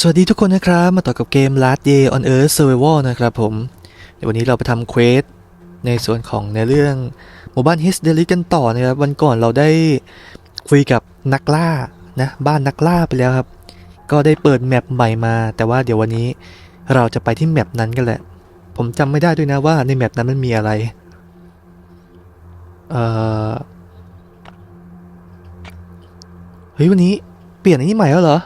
สวัสดีทุกคนนะครับ มาต่อกับเกม Last Day on Earth Survival นะครับผมเดี๋ยววันนี้เราไปทำเควสในส่วนของในเรื่องหมู่บ้าน h i s d e l i กันต่อนะครับ วันก่อนเราได้คุยกับนักล่านะบ้านนักล่าไปแล้วครับ ก็ได้เปิดแมปใหม่มา แต่ว่าเดี๋ยววันนี้เราจะไปที่แมปนั้นกันแหละ ผมจำไม่ได้ด้วยนะว่าในแมปนั้นมันมีอะไร เอ่อ เฮ้ยวันนี้เปลี่ยนอันนี้ใหม่แล้วเหรอ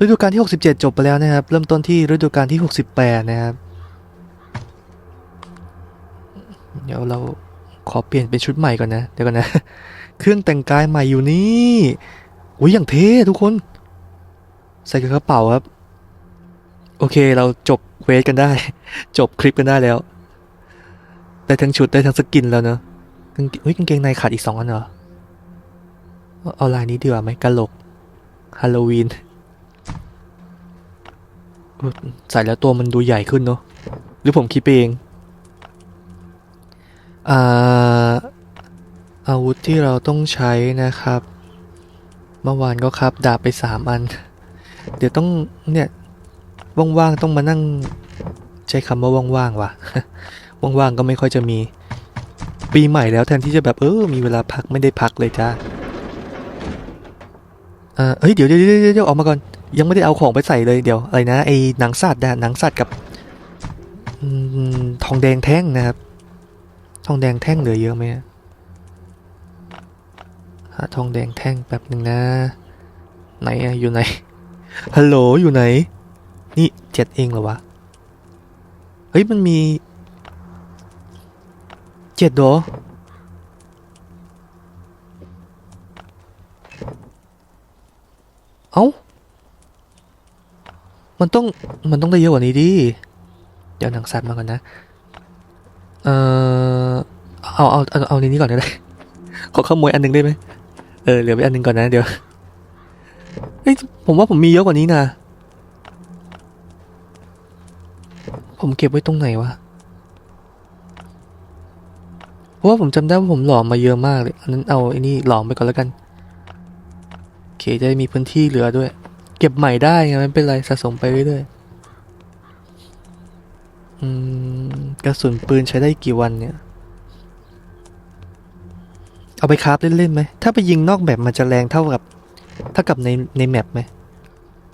ฤดูกาลที่ 67 จบไปแล้วนะครับ เริ่มต้นที่ฤดูกาลที่ 68 นะครับ เดี๋ยวเราขอเปลี่ยนเป็นชุดใหม่ก่อนนะ เดี๋ยวก่อนนะ เครื่องแต่งกายใหม่อยู่นี่อุ้ยอย่างเท่ทุกคน ใส่กระเป๋าครับ โอเคเราจบเควสกันได้ จบคลิปกันได้แล้ว ได้ทั้งชุดได้ทั้งสกินแล้วเนอะกางเกงเฮ้ยกางเกงในขาดอีกสองอันเหรอ เอาลายนี้ดีกว่าไหมกะโหลกฮาโลวีน ใส่แล้วตัวมันดูใหญ่ขึ้นเนอะหรือผมคิดไปเองอ่าอาวุธที่เราต้องใช้นะครับ เมื่อวานก็ครับดาบไปสามอัน เดี๋ยวต้องเนี่ยว่างๆต้องมานั่งใช้คำว่าว่างๆว่ะว่างๆก็ไม่ค่อยจะมี ปีใหม่แล้วแทนที่จะแบบเออมีเวลาพักไม่ได้พักเลยจ้าเอ่าเฮ้ยเดี๋ยวเดี๋ยวเดี๋ยวเดี๋ยวออกมาก่อน ยังไม่ได้เอาของไปใส่เลยเดี๋ยวอะไรนะไอ้หนังสัตว์นะหนังสัตว์กับอทองแดงแท่งนะครับ ทองแดงแท่งเหลือเยอะไหมอะหาทองแดงแท่งแป๊บหนึ่งนะ ไหนอะอยู่ไหนฮัลโหลอยู่ไหน นี่เจ็ดเองเหรอวะเฮ้ยมันมีเจ็ดเหรอเอ้า มันต้องมันต้องได้เยอะกว่านี้ดิ เดี๋ยวหนังสัตว์มาก่อนนะ เอ่อเอาเอาเอาเอาในนี้ก่อนก็ได้ ขอขโมยอันหนึงได้ไหมเออเหลือไปอันหนึงก่อนนะเดี๋ยวเฮ้ยผมว่าผมมีเยอะกว่านี้นะ ผมเก็บไว้ตรงไหนวะเพราะว่าผมจำได้ว่าผมหลอมมาเยอะมากเลยอันนั้นเอาไอ้นี่หลอมไปก่อนแล้วกันโอเคจะได้มีพื้นที่เหลือด้วย เก็บใหม่ได้ไงไม่เป็นไรสะสมไปเรื่อยๆกระสุนปืนใช้ได้กี่วันเนี่ย เอาไปคราฟเล่นๆไหม ถ้าไปยิงนอกแบบมันจะแรงเท่ากับ เท่ากับในในแมปไหม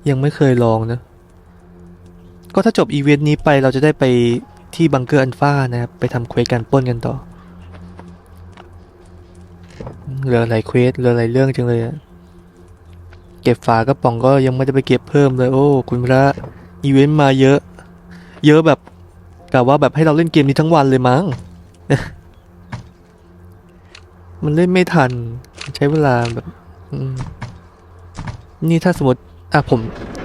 ยังไม่เคยลองนะ ก็ถ้าจบอีเวนต์นี้ไปเราจะได้ไปที่บังเกอร์อันฟ้านะครับ ไปทำเควสการป้นกันต่อเหลือหลายเควสเหลือหลายเรื่องจังเลยอะ เก็บฝากระป๋องก็ยังไม่ได้ไปเก็บเพิ่มเลย โอ้ คุณพระอีเวนต์มาเยอะ เยอะแบบกะว่าแบบให้เราเล่นเกมนี้ทั้งวันเลยมั้งมันเล่นไม่ทัน ใช้เวลาแบบนี่ถ้าสมมติอะผม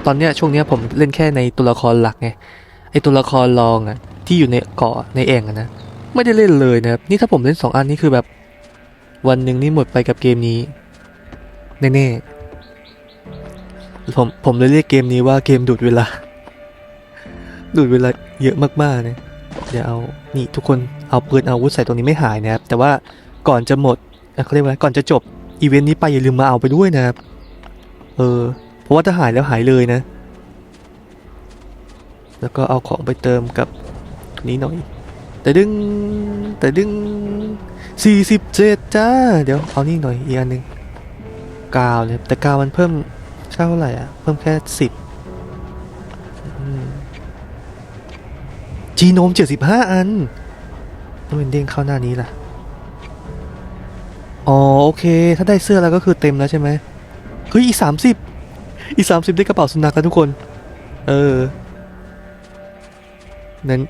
ตอนเนี้ยช่วงเนี้ยผมเล่นแค่ในตัวละครหลักไงไอตัวละครรองอะ ที่อยู่ในเกาะในแอ่งอะนะไม่ได้เล่นเลยนะครับนี่ถ้าผมเล่นสองอันนี้คือแบบ วันหนึ่งนี่หมดไปกับเกมนี้แน่ๆ ผมผมเลยเรียกเกมนี้ว่าเกมดูดเวลา ดูดเวลาเยอะมากๆเนี่ยเดี๋ยวเอานี่ทุกคนเอาปืนอาวุธใส่ตรงนี้ไม่หายนะครับ แต่ว่าก่อนจะหมดเอ่อเขาเรียกว่าก่อนจะจบอีเวนต์นี้ไปอย่าลืมมาเอาไปด้วยนะครับ เออ เพราะว่าถ้าหายแล้วหายเลยนะ แล้วก็เอาของไปเติมกับนี้หน่อย แต่ดึงแต่ดึงสี่สิบเจ็ดจ้า เดี๋ยวเอานี่หน่อยอีกอันหนึ่งกาวเลยแต่กาวมันเพิ่ม เท่าไหร่อะ เพิ่มแค่สิบจีโนมเจ็ดสิบห้าอันต้องเป็นเด้งเข้าหน้านี้ล่ะ อ๋อ โอเค ถ้าได้เสื้อแล้วก็คือเต็มแล้วใช่ไหมเฮ้ยอีสามสิบอีสามสิบได้กระเป๋าสุนัขแล้วทุกคน เออ นั้น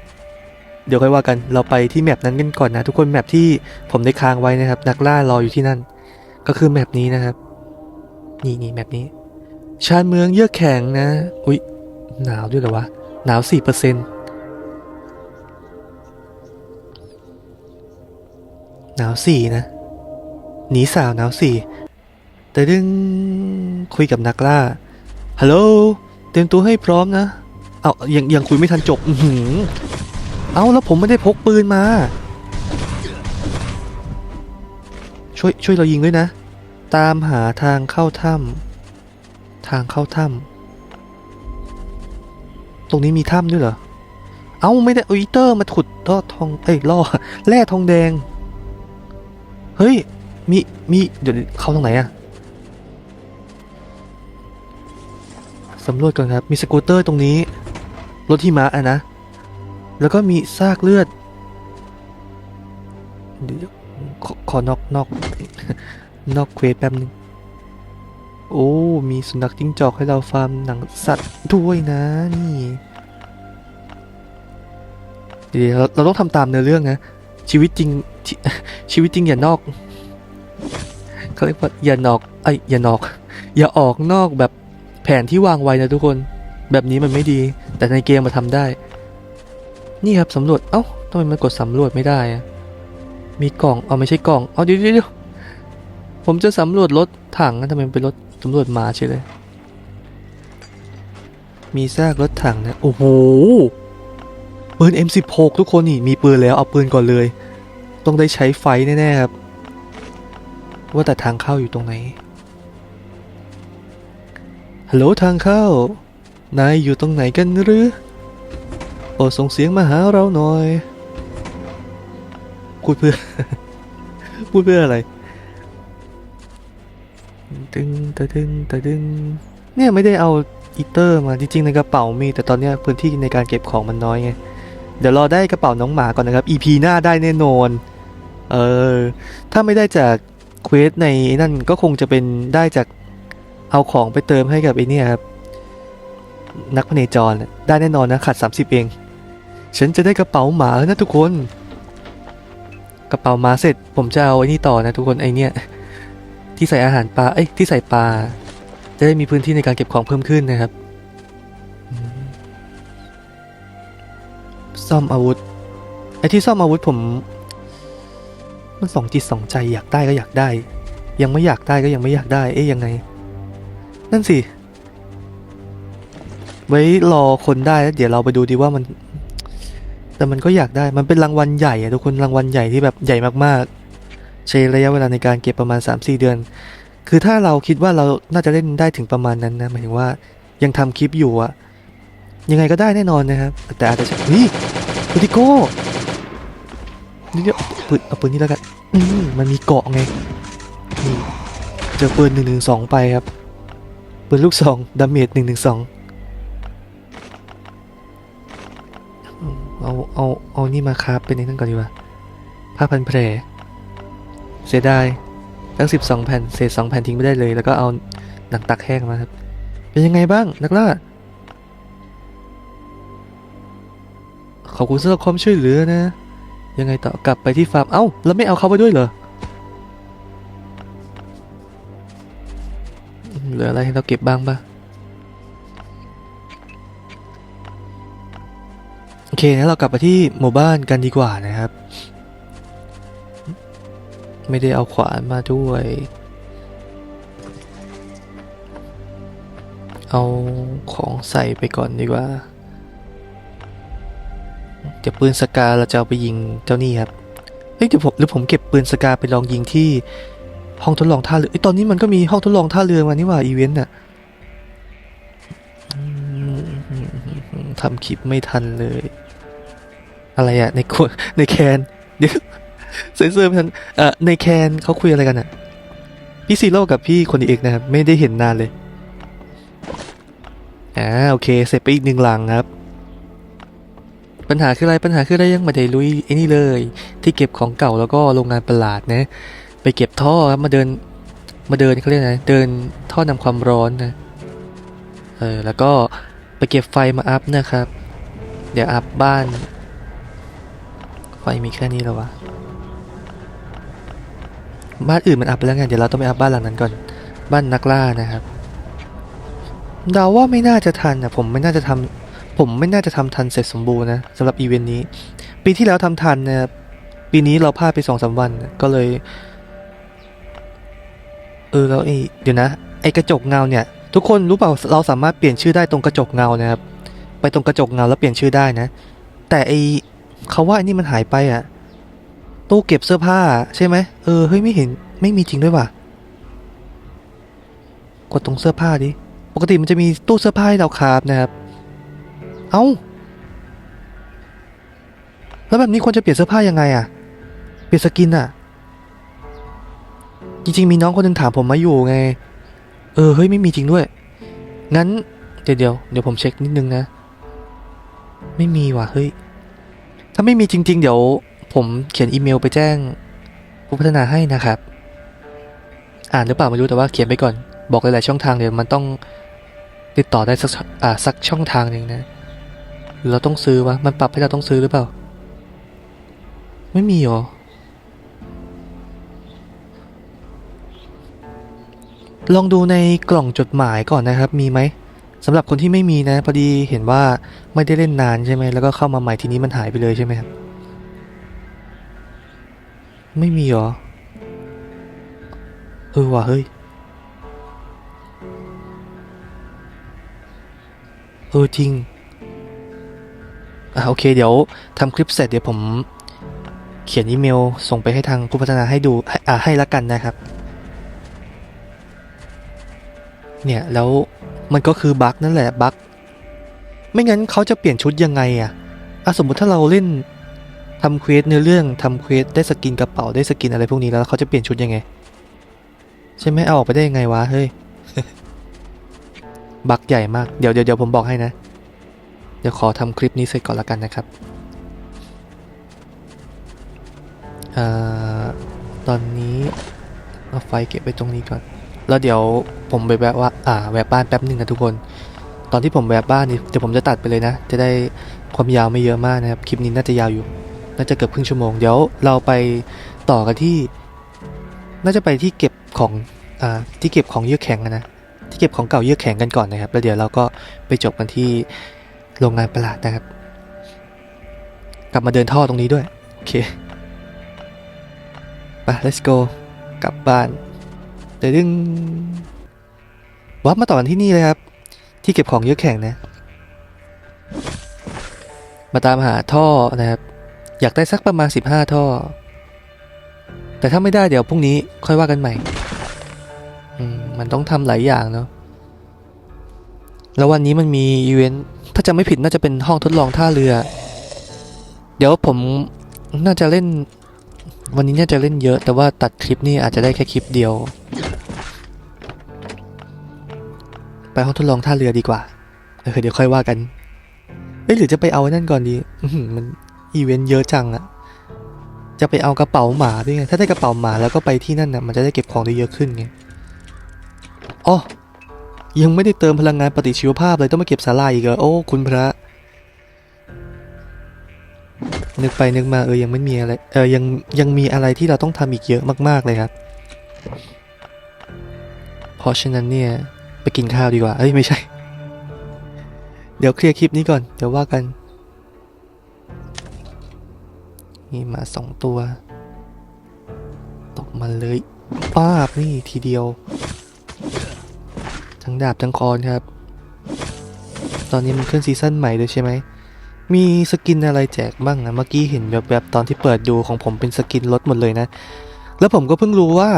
เดี๋ยวค่อยว่ากัน เราไปที่แมปนั้นกันก่อนนะ ทุกคนแมปที่ผมได้ค้างไว้นะครับ นักล่ารออยู่ที่นั่น ก็คือแมปนี้นะครับ นี่นี่แมปนี้ ชานเมืองเยือกแข็งนะ อุ๊ย หนาวด้วยเหรอวะ หนาวสี่เปอร์เซ็นต์หนาวสี่นะ หนีสาวหนาวสี่ แต่ดึงคุยกับนักล่า ฮัลโหล เตรียมตัวให้พร้อมนะ เอายังยังคุยไม่ทันจบ อือหือเอาแล้วผมไม่ได้พกปืนมา ช่วยช่วยเรายิงด้วยนะ ตามหาทางเข้าถ้ำ ทางเข้าถ้ตรงนี้มีถ้ำด้วยเหรอ เอ้าไม่ได้อาอีเตอร์มาขุดท่อทองเอ้ยล่อแร่ทองแดง เฮ้ย มีมีเดี๋ยวเข้าตรงไหนอะสำรวจก่อนครับ มีสกูตเตอร์ตรงนี้ รถที่มาอะนะ แล้วก็มีซากเลือดเดี๋ยวขอขอนอกนอกนอกเควสแป๊บนึง โอ้ มีสุนัขจิ้งจอกให้เราฟาร์มหนังสัตว์ด้วยนะนี่เดี๋ยวเราเราต้องทำตามเนื้อเรื่องนะ ชีวิตจริงชีชีวิตจริงอย่านอกเขาเรียกว่าอย่านอกไอ้อย่านอก อย่าออกนอกแบบแผนที่วางไว้นะทุกคน แบบนี้มันไม่ดี แต่ในเกมมาทำได้ นี่ครับสำรวจเอ้าทำไมมันกดสำรวจไม่ได้อะมีกล่องเอาไม่ใช่กล่องเอาเดี๋ยวเดี๋ยวผมจะสำรวจรถถังนะทำไมเป็นรถ สำรวจมาเฉยเลย มีซากรถถังนะ โอ้โห ปืน M16 ทุกคนนี่ มีปืนแล้วเอาปืนก่อนเลย ต้องได้ใช้ไฟแน่ ๆ ครับ ว่าแต่ทางเข้าอยู่ตรงไหน ฮัลโหลทางเข้า นายอยู่ตรงไหนกันหรือโปรดส่งเสียงมาหาเราหน่อยพูดเพื่อ พูดเพื่ออะไร ตึงตะดึงตะดึงเนี่ยไม่ได้เอาอีเตอร์มาจริงๆในกระเป๋ามีแต่ตอนนี้พื้นที่ในการเก็บของมันน้อยไงเดี๋ยวรอได้กระเป๋าน้องหมาก่อนนะครับ EP หน้าได้แน่นอนเออถ้าไม่ได้จากเควสในนั่นก็คงจะเป็นได้จากเอาของไปเติมให้กับไอเนี่ครับนักพเนจรได้แน่นอนนะขาด 30 เอง ฉันจะได้กระเป๋าหมาแล้วนะทุกคน กระเป๋าหมาเสร็จผมจะเอาไอ้นี่ต่อนะทุกคนไอเนี่ย ที่ใส่อาหารปลาเอ้ยที่ใส่ปลาจะได้มีพื้นที่ในการเก็บของเพิ่มขึ้นนะครับซ่อมอาวุธไอ้ที่ซ่อมอาวุธผม มันสองจิตสองใจอยากได้ก็อยากได้ ยังไม่อยากได้ก็ยังไม่อยากได้ เอ๊ยยังไง นั่นสิ ไว้รอคนได้แล้วเดี๋ยวเราไปดูดีว่ามัน แต่มันก็อยากได้มันเป็นรางวัลใหญ่อะทุกคนรางวัลใหญ่ที่แบบใหญ่มากๆ ใช้ระยะเวลาในการเก็บประมาณ 3-4 เดือน คือถ้าเราคิดว่าเราน่าจะเล่นได้ถึงประมาณนั้นนะหมายถึงว่ายังทำคลิปอยู่อะยังไงก็ได้แน่นอนนะครับ แต่อาจจะใช้นี่ปืนติโก้นี่เดี๋ยวปืนเอาปืนนี้แล้วกันมมันมีเกาะไงนี่เจอปืนหนึ่งหนึ่งสองไปครับปืนลูกซองดาเมจหนึ่งหนึ่งสองเอาเอาเอานี่มาครับเป็นในนั่นก่อนดีกว่าผ้าพันแผล เสียดายทั้ง 12 แผ่นเศษ2แผ่นทิ้งไม่ได้เลย แล้วก็เอาหนังตักแห้งมาครับ เป็นยังไงบ้างนักล่า ขอบคุณสำหรับความช่วยเหลือนะ ยังไงต่อกลับไปที่ฟาร์ม เอ้า แล้วไม่เอาเขาไปด้วยเหรอ เหลืออะไรให้เราเก็บบ้างปะโอเคงั้นเรากลับไปที่หมู่บ้านกันดีกว่านะครับ ไม่ได้เอาขวานมาด้วย เอาของใส่ไปก่อนดีกว่าเดี๋ยวปืนสกาเราจะเอาไปยิงเจ้านี่ครับเฮ้ยเดี๋ยวผมหรือผมเก็บปืนสกาไปลองยิงที่ห้องทดลองท่าเรือเอ้ตอนนี้มันก็มีห้องทดลองท่าเรือมานี่ว่าอีเวนต์น่ะทำคลิปไม่ทันเลย อะไรอะในขวดในแคนเดี๋ยว เซนเซอร์ไม่ทันเอ่อในแคนเขาคุยอะไรกันอะพี่ซีโร่กับพี่คนเอกนะครับ ไม่ได้เห็นนานเลยอ่าโอเค เสร็จไปอีกหนึ่งหลังครับ ปัญหาคืออะไรปัญหาคืออะไรยังไม่ได้ลุยไอ้นี่เลย ที่เก็บของเก่าแล้วก็โรงงานประหลาดนะ ไปเก็บท่อครับมาเดินมาเดินเขาเรียกไรเดินท่อนำความร้อนนะเออแล้วก็ไปเก็บไฟมาอัพนะครับ เดี๋ยวอัพบ้าน ไฟมีแค่นี้แล้ววะ บ้านอื่นมันอัพไปแล้วไงเดี๋ยวเราต้องไปอัพบ้านหลังนั้นก่อน บ้านนักล่านะครับเดาว่าไม่น่าจะทันอะผมไม่น่าจะทำผมไม่น่าจะทำทันเสร็จสมบูรณ์นะสำหรับอีเวนต์นี้ ปีที่แล้วทำทันนะปีนี้เราพลาดไปสองสามวันก็เลย เออแล้วไอ้เดี๋ยวนะ ไอ้กระจกเงาเนี่ย ทุกคนรู้เปล่าเราสามารถเปลี่ยนชื่อได้ตรงกระจกเงานะครับ ไปตรงกระจกเงาแล้วเปลี่ยนชื่อได้นะ แต่ไอเขาว่าไอ้นี่มันหายไปอะ ตู้เก็บเสื้อผ้าใช่ไหมเออเฮ้ยไม่เห็นไม่มีจริงด้วยว่ะกดตรงเสื้อผ้าดิปกติมันจะมีตู้เสื้อผ้าให้เราคราบนะครับ เอ้าแล้วแบบนี้ควรจะเปลี่ยนเสื้อผ้ายังไงอะเปลี่ยนสกินอะจริงๆมีน้องคนหนึ่งถามผมมาอยู่ไง เออเฮ้ยไม่มีจริงด้วย งั้นเดี๋ยวเดี๋ยวเดี๋ยวผมเช็คนิดนึงนะ ไม่มีว่ะเฮ้ย ถ้าไม่มีจริง ๆ เดี๋ยว ผมเขียนอีเมลไปแจ้งผู้พัฒนาให้นะครับ อ่านหรือเปล่าไม่รู้แต่ว่าเขียนไปก่อน บอกหลายๆช่องทางเดี๋ยวมันต้องติดต่อได้สักอ่าสักช่องทางหนึ่งนะหรือเราต้องซื้อวะมันปรับให้เราต้องซื้อหรือเปล่า ไม่มีหรอลองดูในกล่องจดหมายก่อนนะครับ มีไหมสำหรับคนที่ไม่มีนะ พอดีเห็นว่าไม่ได้เล่นนานใช่ไหมแล้วก็เข้ามาใหม่ทีนี้มันหายไปเลยใช่ไหมครับ ไม่มีหรอ เออว่ะเฮ้ย เออจริง อะโอเคเดี๋ยวทำคลิปเสร็จเดี๋ยวผมเขียนอีเมลส่งไปให้ทางผู้พัฒนาให้ดูให้อ่าให้ละกันนะครับ เนี่ยแล้วมันก็คือบั๊กนั่นแหละบั๊กไม่งั้นเขาจะเปลี่ยนชุดยังไงอะอะสมมุติถ้าเราเล่น ทำเควสเนื้อเรื่องทำเควสได้สกินกระเป๋าได้สกินอะไรพวกนี้แล้วเขาจะเปลี่ยนชุดยังไง ใช่ไหมเอาออกไปได้ยังไงวะเฮ้ยบักใหญ่มากเดี๋ยวเดี๋ยวผมบอกให้นะ เดี๋ยวขอทำคลิปนี้เสร็จก่อนละกันนะครับอ่าตอนนี้เอาไฟเก็บไว้ตรงนี้ก่อน แล้วเดี๋ยวผมไปแวะว่าอ่าแวะบ้านแป๊บหนึ่งนะทุกคน ตอนที่ผมแวะบ้านนี่เดี๋ยวผมจะตัดไปเลยนะ จะได้ความยาวไม่เยอะมากนะครับ คลิปนี้น่าจะยาวอยู่ น่าจะเกือบครึ่งชั่วโมง เดี๋ยวเราไปต่อกันที่ น่าจะไปที่เก็บของอ่าที่เก็บของเยื่อแข็งอะนะ ที่เก็บของเก่าเยื่อแข็งกันก่อนนะครับ แล้วเดี๋ยวเราก็ไปจบกันที่โรงงานประหลาดนะครับ กลับมาเดินท่อตรงนี้ด้วย โอเค ไป let's go กลับบ้านเดี๋ยวดึงวับมาต่อที่นี่เลยครับ ที่เก็บของเยอะแข็งนะ มาตามหาท่อนะครับ อยากได้สักประมาณ 15 ท่อ แต่ถ้าไม่ได้เดี๋ยวพรุ่งนี้ค่อยว่ากันใหม่มมันต้องทำหลายอย่างเนาะ แล้ววันนี้มันมีอีเวนต์ ถ้าจำไม่ผิดน่าจะเป็นห้องทดลองท่าเรือ เดี๋ยวผมน่าจะเล่น วันนี้น่าจะเล่นเยอะ แต่ว่าตัดคลิปนี่อาจจะได้แค่คลิปเดียว ไปห้องทดลองท่าเรือดีกว่า เออเดี๋ยวค่อยว่ากัน เอ้ยหรือจะไปเอานั่นก่อนดี มัน อีเวนต์เยอะจังอะจะไปเอากระเป๋าหมาด้วยไง ถ้าได้กระเป๋าหมาแล้วก็ไปที่นั่นน่ะมันจะได้เก็บของได้เยอะขึ้นไงอ๋อยังไม่ได้เติมพลังงานปฏิชีวภาพเลยต้องมาเก็บสาลายอีกเหรอโอ้ คุณพระ นึกไปนึกมาเออยังไม่มีอะไร เออยังยังมีอะไรที่เราต้องทำอีกเยอะมาก ๆ เลยครับ เพราะฉะนั้นเนี่ยไปกินข้าวดีกว่า เอ้ย ไม่ใช่ เดี๋ยวเคลียร์คลิปนี้ก่อน เดี๋ยวว่ากัน นี่มาสองตัวตกมาเลยป้าบนี่ทีเดียว ทั้งดาบทั้งคอนครับ ตอนนี้มันขึ้นซีซั่นใหม่ด้วยใช่ไหม มีสกินอะไรแจกบ้างนะ เมื่อกี้เห็นแบบแบบตอนที่เปิดดูของผมเป็นสกินลดหมดเลยนะ แล้วผมก็เพิ่งรู้ว่า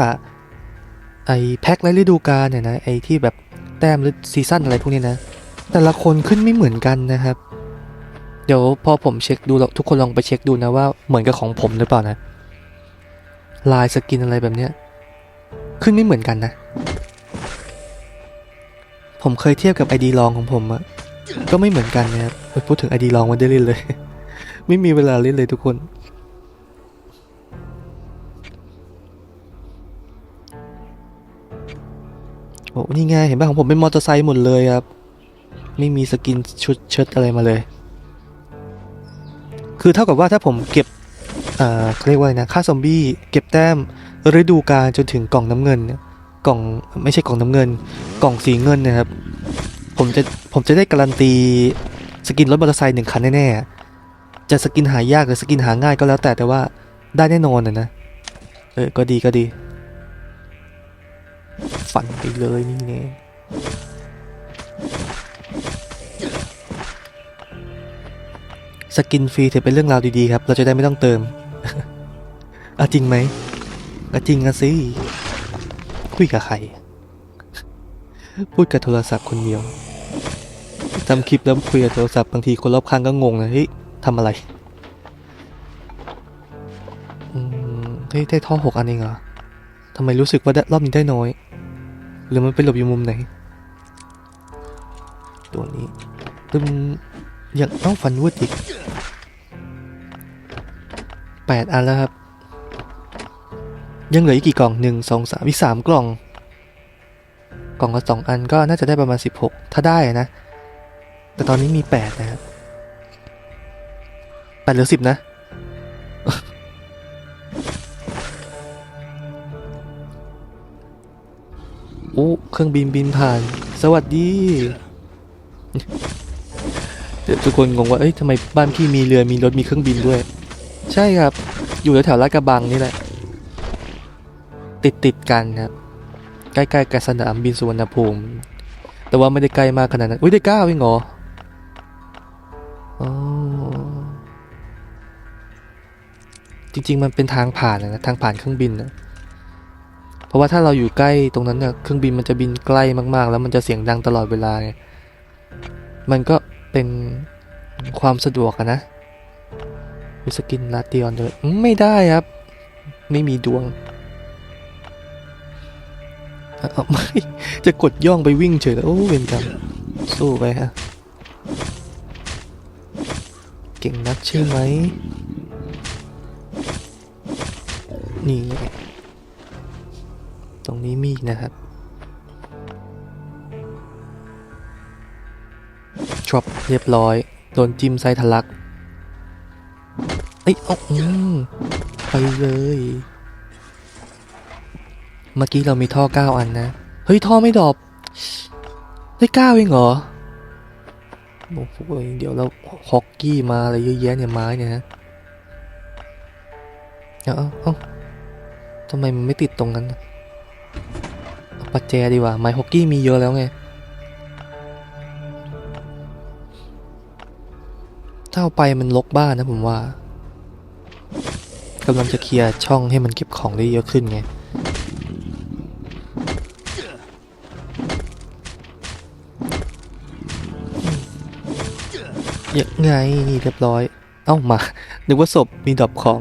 ไอ้แพ็คและฤดูกาลเนี่ยนะ ไอ้ที่แบบแต้มหรือซีซั่นอะไรพวกนี้นะ แต่ละคนขึ้นไม่เหมือนกันนะครับ เดี๋ยวพอผมเช็คดูแล้วทุกคนลองไปเช็คดูนะว่าเหมือนกับของผมหรือเปล่านะ ลายสกินอะไรแบบเนี้ย ขึ้นไม่เหมือนกันนะ ผมเคยเทียบกับไอดีลองของผมอะก็ไม่เหมือนกันนะครับพูดถึงไอดีลองมันได้เล่นเลย ไม่มีเวลาเล่นเลยทุกคน โอ้นี่ไงเห็นป่ะของผมเป็นมอเตอร์ไซค์หมดเลยครับ ไม่มีสกินชุดเชิดอะไรมาเลย คือเท่ากับว่าถ้าผมเก็บเอ่าเขาเรียกว่าอะไรนะค่าซอมบี้เก็บแต้มฤดูกาลจนถึงกล่องน้ำเงินกล่องไม่ใช่กล่องน้ำเงิน กล่องสีเงินนะครับ ผมจะผมจะได้การันตีสกินรถมอเตอร์ไซค์หนึ่งคันแน่ๆจะสกินหายากหรือสกินหาง่ายก็แล้วแต่แต่ว่าได้แน่นอนนะนะเออก็ดีก็ดี ฝันไปเลยนี่ไง สกินฟรีถือเป็นเรื่องราวดีๆครับ เราจะได้ไม่ต้องเติมอะจริงไหมก็จริงอะสิคุยกับใคร พูดกับโทรศัพท์คนเดียวทำคลิปแล้วคุยกับโทรศัพท์บางทีคนรอบข้างก็งงนะเฮ้ยทำอะไรเฮ้ยได้ท่อหกอันเองเหรอทำไมรู้สึกว่ารอบนี้ได้น้อย หรือมันไปหลบอยู่มุมไหน ตัวนี้ตึม ยังต้องฟันวืดอีกแปดอันแล้วครับ ยังเหลืออีกกี่กล่องหนึ่งสองสามอีกสามกล่อง กล่องละสองอันก็น่าจะได้ประมาณสิบหกถ้าได้นะ แต่ตอนนี้มีแปดนะครับแปดหรือสิบนะโอ้เครื่องบินบินผ่าน สวัสดี ทุกคนงงว่าเอ้ยทำไมบ้านพี่มีเรือมีรถมีเครื่องบินด้วย ใช่ครับ อยู่แถวๆลาดกระบังนี่แหละ ติดติดกันครับใกล้ๆกับสนามบินสุวรรณภูมิ แต่ว่าไม่ได้ใกล้มากขนาดนั้นอุ้ยได้เก้าเองเหรออ๋อจริง ๆ มันเป็นทางผ่านนะทางผ่านเครื่องบินนะเพราะว่าถ้าเราอยู่ใกล้ตรงนั้นเนี่ยเครื่องบินมันจะบินใกล้มากๆ แล้วมันจะเสียงดังตลอดเวลาไงมันก็ เป็นความสะดวกนะวิสกินลาติออนเดอไม่ได้ครับ ไม่มีดวงเอาไม่ จะกดย่องไปวิ่งเฉยแล้ว โอ้เวนกรรมสู้ไปฮะ เก่งนักใช่ไหม นี่ ตรงนี้มีนะครับ ชอบเรียบร้อย โดนจิ้มไส้ทะลักเอ้เอาอืมไปเลย เมื่อกี้เรามีท่อเก้าอันนะ เฮ้ย ท่อไม่ดอบ ได้เก้าเองเหรอโอ้โหเดี๋ยวเราฮอกกี้มาอะไรเยอะแยะเนี่ยไม้เนี่ยฮะเอาเอาเอาทำไมมันไม่ติดตรงนั้นเอาปัจแจดีกว่าไม้ฮอกกี้มีเยอะแล้วไง ถ้าเอาไปมันลกบ้านนะผมว่ากำลังจะเคลียร์ช่องให้มันเก็บของได้เยอะขึ้นไงยังไงนี่เรียบร้อย เอ้ามา นึกว่าศพมีดอปของ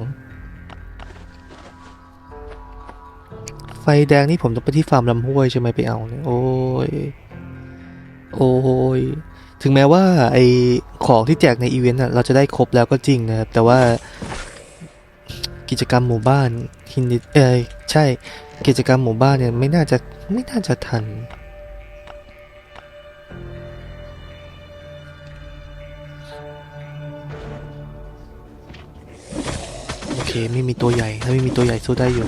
ไฟแดงนี่ผมต้องไปที่ฟาร์มลำห้วยใช่ไหมไปเอาเนี่ย โอ้ย โอ้ย ถึงแม้ว่าไอของที่แจกในอีเวนต์เราจะได้ครบแล้วก็จริงนะครับ แต่ว่ากิจกรรมหมู่บ้านฮินดิเอยใช่กิจกรรมหมู่บ้านเนี่ยไม่น่าจะไม่น่าจะทัน โอเคไม่มีตัวใหญ่ถ้าไม่มีตัวใหญ่สู้ได้อยู่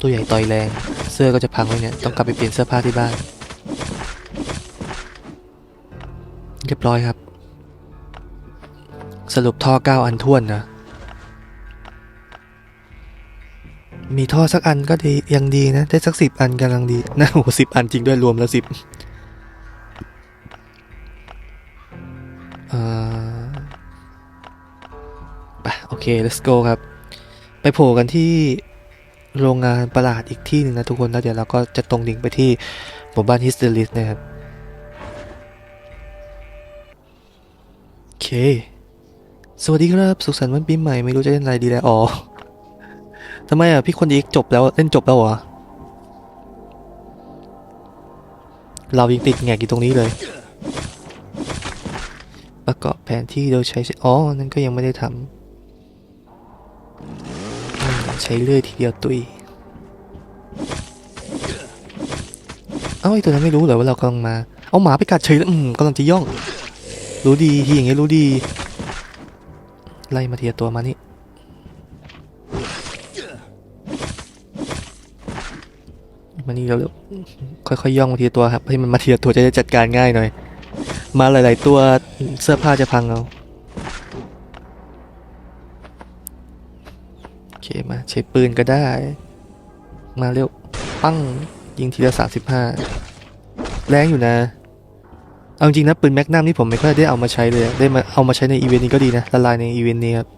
ตัวใหญ่ต่อยแรง เสื้อก็จะพังไว้เนี่ย ต้องกลับไปเปลี่ยนเสื้อผ้าที่บ้าน เรียบร้อยครับ สรุปท่อเก้าอันท้วนนะ มีท่อสักอันก็ดียังดีนะ ได้สักสิบอันกำลังดีนะโหสิบอันจริงด้วยรวมแล้วสิบอไปโอเค let's go ครับ ไปโผล่กันที่โรงงานประหลาดอีกที่หนึ่งนะทุกคนแล้วเดี๋ยวเราก็จะตรงดิ่งไปที่หมู่บ้านฮิสเตอริสนะครับ เค สวัสดีครับ สุขสันต์วันปีใหม่ ไม่รู้จะเล่นอะไรดีแล้วอ๋อทำไมอะ พี่คนอีกจบแล้วเล่นจบแล้วเหรอ เรายังติดแงกอยู่ตรงนี้เลย ประกอบแผนที่โดยใช้ อ๋อ นั่นก็ยังไม่ได้ทำใช้เลื่อยทีเดียวตุย เอ้าไอตัวนั้นไม่รู้เหรอว่าเรากำลังมา เอาหมาไปกัดเฉยแล้วอืมกำลังจะย่อง รู้ดีที่อย่างเงี้ยรู้ดี ไล่มาเทีละตัวมานี่มานี่เร็วๆค่อยๆย่องมาเทีละตัวครับให้มันมาเทีละตัวจะได้จัดการง่ายหน่อย มาหลาย ๆ ตัวเสื้อผ้าจะพังเอาโอเคมาใช้ปืนก็ได้ มาเร็ว ปั้งยิงทีละสามสิบห้าแรงอยู่นะ เอาจริงนะปืนแมกนัมนี่ผมไม่ค่อยได้เอามาใช้เลย ได้มาเอามาใช้ในอีเวนต์นี้ก็ดีนะ ละลายในอีเวนต์นี้ครับ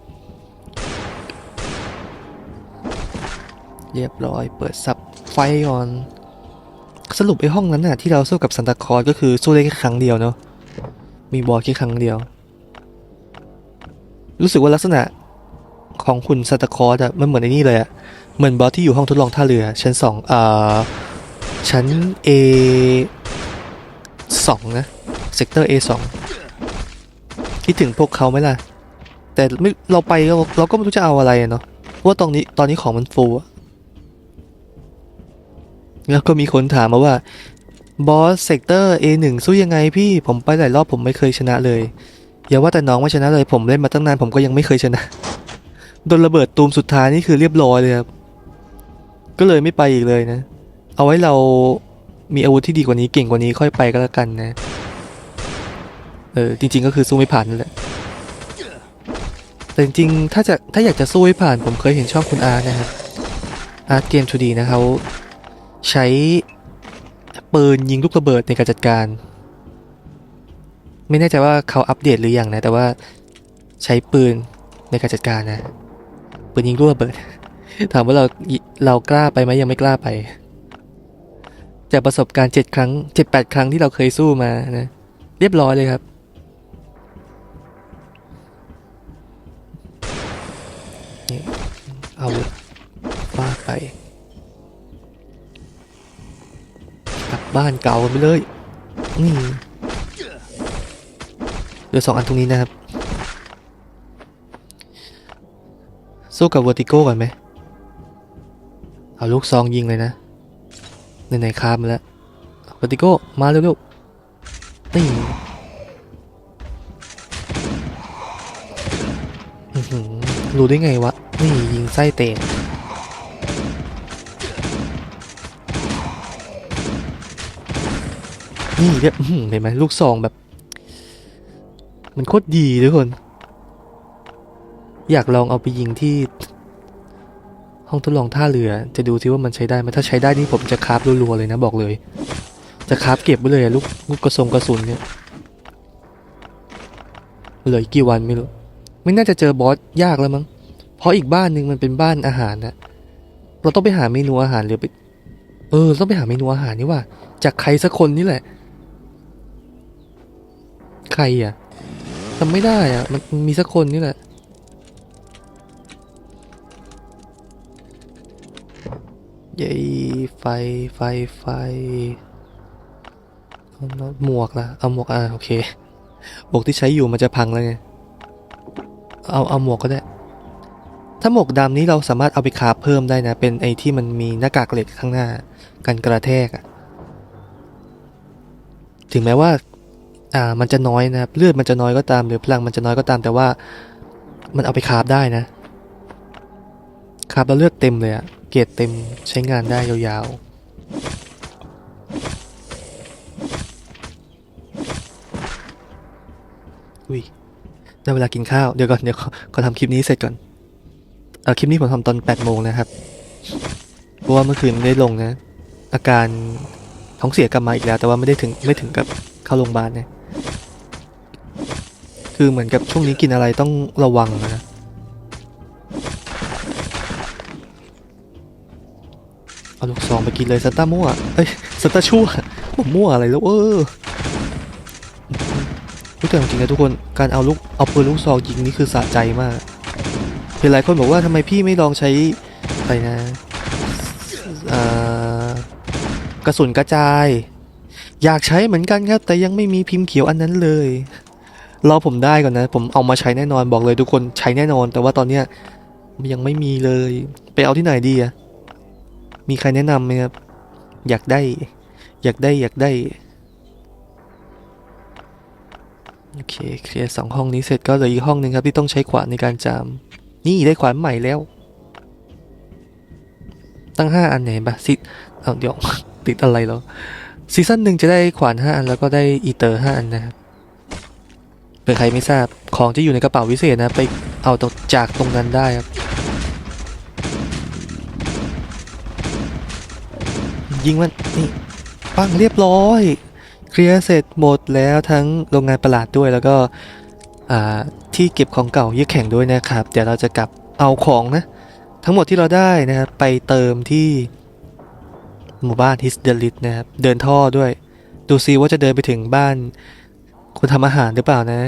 เรียบร้อย เปิดซับไฟก่อน สรุปไอ้ห้องนั้นน่ะที่เราสู้กับซันตาคลอสก็คือสู้ได้แค่ครั้งเดียวเนาะ มีบอสแค่ครั้งเดียว รู้สึกว่าลักษณะของคุณซานตาคลอสอะมันเหมือนไอ้นี่เลยอะเหมือนบอสที่อยู่ห้องทดลองท่าเรือ ชั้นสองอ่าชั้น A สองนะ เซกเตอร์ A สองคิดถึงพวกเขาไหมล่ะ แต่ไม่เราไปเราเราก็ไม่รู้จะเอาอะไรเนาะเพราะว่าตอนนี้ตอนนี้ของมันฟูแล้วก็มีคนถามมาว่าบอสเซกเตอร์ A1 สู้ยังไงพี่ผมไปหลายรอบผมไม่เคยชนะเลย อย่าว่าแต่น้องไม่ชนะเลยผมเล่นมาตั้งนานผมก็ยังไม่เคยชนะโดนระเบิดตูมสุดท้ายนี่คือเรียบร้อยเลยครับ ก็เลยไม่ไปอีกเลยนะ เอาไว้เรามีอาวุธที่ดีกว่านี้เก่งกว่านี้ค่อยไปก็แล้วกันนะ เออจริง ๆ ก็คือสู้ไม่ผ่านนั่นแหละแต่จริงๆถ้าจะถ้าอยากจะสู้ให้ผ่านผมเคยเห็นช่องคุณอาร์นะครับอาร์ตเกม 2D นะเขาใช้ปืนยิงลูกระเบิดในการจัดการ ไม่แน่ใจว่าเขาอัปเดตหรือยังนะ แต่ว่าใช้ปืนในการจัดการนะปืนยิงลูกระเบิด ถามว่าเราเรากล้าไปไหมยังไม่กล้าไปจากประสบการณ์เจ็ดครั้งเจ็ดแปดครั้งที่เราเคยสู้มานะ เรียบร้อยเลยครับ อาฟาไป กลับบ้านเก่าไปเลยนี่เหลือสองอันตรงนี้นะครับ สู้กับเวอร์ติโก้ก่อนไหม เอาลูกซองยิงเลยนะไหนๆคามมาแล้วเวอร์ติโก้ มาเร็วๆนี่อื้อหือ รู้ได้ไงวะ นี่ยิงไส้เตะนี่เรียบเห็นไหมลูกซองแบบ มันโคตรดีทุกคน อยากลองเอาไปยิงที่ ห้องทดลองท่าเรือ จะดูซิว่ามันใช้ได้ไหมถ้าใช้ได้นี่ผมจะคราฟรัวๆเลยนะบอกเลย จะคราฟเก็บไว้เลยลูกลูกกระสงกระสุนเนี่ยเหลือกี่วันไม่รู้ ไม่น่าจะเจอบอสยากแล้วมั้ง เพราะอีกบ้านหนึ่งมันเป็นบ้านอาหารนะเราต้องไปหาเมนูอาหารหรือไป เออ ต้องไปหาเมนูอาหารนี่ว่า จากใครสักคนนี่แหละ ใครอะจำไม่ได้อะ มันมีสักคนนี่แหละ เย้ไฟ ไฟ ไฟเอาหมวกละเอาหมวกอ่าโอเค หมวกที่ใช้อยู่มันจะพังแล้วไง เอาเอาหมวกก็ได้ ถ้าหมวกดำนี้เราสามารถเอาไปคาฟเพิ่มได้นะ เป็นไอที่มันมีหน้ากากเหล็กข้างหน้ากันกระแทกอะถึงแม้ว่า อ่า มันจะน้อยนะครับ เลือดมันจะน้อยก็ตาม หรือพลังมันจะน้อยก็ตาม แต่ว่า มันเอาไปคาฟได้นะ คาฟแล้วเลือดเต็มเลยอะเกรดเต็มใช้งานได้ยาวๆอุ้ย ได้เวลากินข้าว เดี๋ยวก่อน เดี๋ยวขอทำคลิปนี้เสร็จก่อน เออคลิปนี้ผมทำตอน8โมงนะครับ เพราะว่าเมื่อคืนไม่ได้ลงนะ อาการท้องเสียกลับมาอีกแล้ว แต่ว่าไม่ได้ถึงไม่ถึงกับเข้าโรงพยาบาลนะคือเหมือนกับช่วงนี้กินอะไรต้องระวังนะเอาลูกซองไปกินเลยซันต้ามั่วเอ้ยซันต้าชั่วผมมั่วอะไรแล้วเออ รู้แต่จริงนะทุกคนการเอาลูกเอาปืนลูกซองยิงนี่คือสะใจมากเห็นหลายคนบอกว่าทำไมพี่ไม่ลองใช้อะไรนะกระสุนกระจาย อยากใช้เหมือนกันครับ แต่ยังไม่มีพิมพ์เขียวอันนั้นเลยรอผมได้ก่อนนะ ผมเอามาใช้แน่นอนบอกเลยทุกคนใช้แน่นอน แต่ว่าตอนเนี้ยยังไม่มีเลย ไปเอาที่ไหนดีอะมีใครแนะนำไหมครับ อยากได้ อยากได้อยากได้ โอเคเคลียร์สองห้องนี้เสร็จก็เหลืออีกห้องหนึ่งครับที่ต้องใช้ขวานในการจาม นี่ได้ขวานใหม่แล้ว ตั้งห้าอันเนี่ยเห็นปะซิเอาเดี๋ยวติดอะไรแล้วซีซั่นหนึ่งจะได้ขวานห้าอันแล้วก็ได้อีเตอร์ห้าอันนะครับเผื่อใครไม่ทราบของจะอยู่ในกระเป๋าวิเศษนะ ไปเอาจากตรงนั้นได้ครับ ยิงมันนี่ปังเรียบร้อย เคลียร์เสร็จหมดแล้วทั้งโรงงานประหลาดด้วยแล้วก็ที่เก็บของเก่าเยี่ยแข่งด้วยนะครับ เดี๋ยวเราจะกลับเอาของนะ ทั้งหมดที่เราได้นะครับไปเติมที่หมู่บ้านฮิสเดลิตนะครับ เดินท่อด้วย ดูซิว่าจะเดินไปถึงบ้านคนทำอาหารหรือเปล่านะ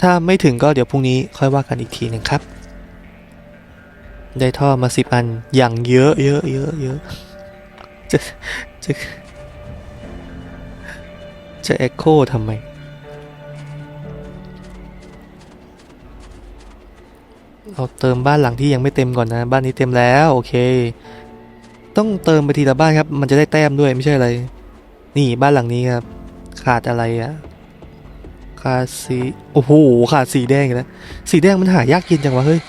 ถ้าไม่ถึงก็เดี๋ยวพรุ่งนี้ค่อยว่ากันอีกทีหนึ่งครับ ได้ท่อมาสิบอันอย่างเยอะเยอะเยอะเยอะจะจะ จะเอ็กโคทำไม เราเติมบ้านหลังที่ยังไม่เต็มก่อนนะ บ้านนี้เต็มแล้ว โอเค ต้องเติมไปทีละบ้านครับ มันจะได้แต้มด้วยไม่ใช่อะไร นี่บ้านหลังนี้ครับ ขาดอะไรอะขาดสี โอ้โห ขาดสีแดงอีกแล้ว สีแดงมันหายากเย็นจังวะ เฮ้ย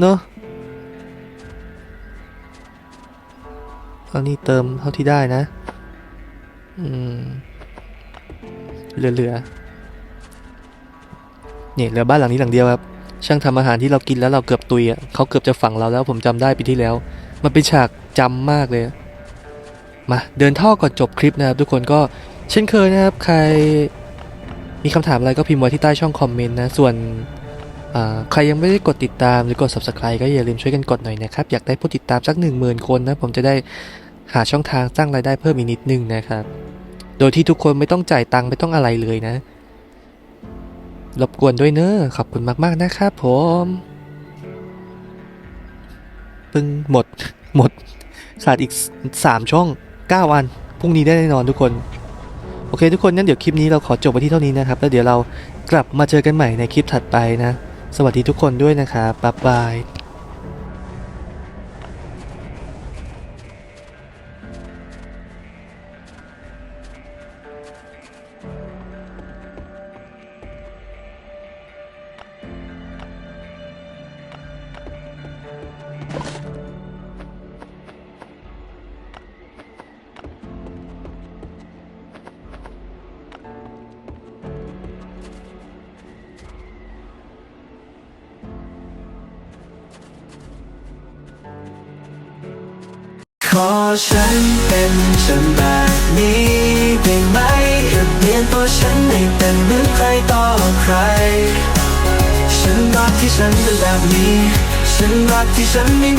เนาะเอานี่เติมเท่าที่ได้นะ อืม เหลือเหลือเนี่ยเหลือบ้านหลังนี้หลังเดียวครับ ช่างทำอาหารที่เรากินแล้วเราเกือบตุยอะเขาเกือบจะฝังเราแล้วผมจำได้ปีที่แล้ว มันเป็นฉากจำมากเลย มาเดินท่อก่อนจบคลิปนะครับ ทุกคนก็เช่นเคยนะครับ ใครมีคำถามอะไรก็พิมพ์ไว้ที่ใต้ช่องคอมเมนต์นะ ส่วนใครยังไม่ได้กดติดตามหรือกด subscribe ก็อย่าลืมช่วยกันกดหน่อยนะครับ อยากได้ผู้ติดตามสัก 1 0,000 คนนะ ผมจะได้หาช่องทางสร้างรายได้เพิ่มอีกนิดนึงนะครับ โดยที่ทุกคนไม่ต้องจ่ายตังค์ไม่ต้องอะไรเลยนะ รบกวนด้วยเนอะขอบคุณมาก ๆ นะครับผมเพิ่งหมดหมด ขาดอีก 3 ช่อง 9 อัน พรุ่งนี้ได้แน่นอนทุกคน โอเคทุกคนงั้นเดี๋ยวคลิปนี้เราขอจบไปที่เท่านี้นะครับ แล้วเดี๋ยวเรากลับมาเจอกันใหม่ในคลิปถัดไปนะ สวัสดีทุกคนด้วยนะครับบ๊ายบาย ที่ฉันไม่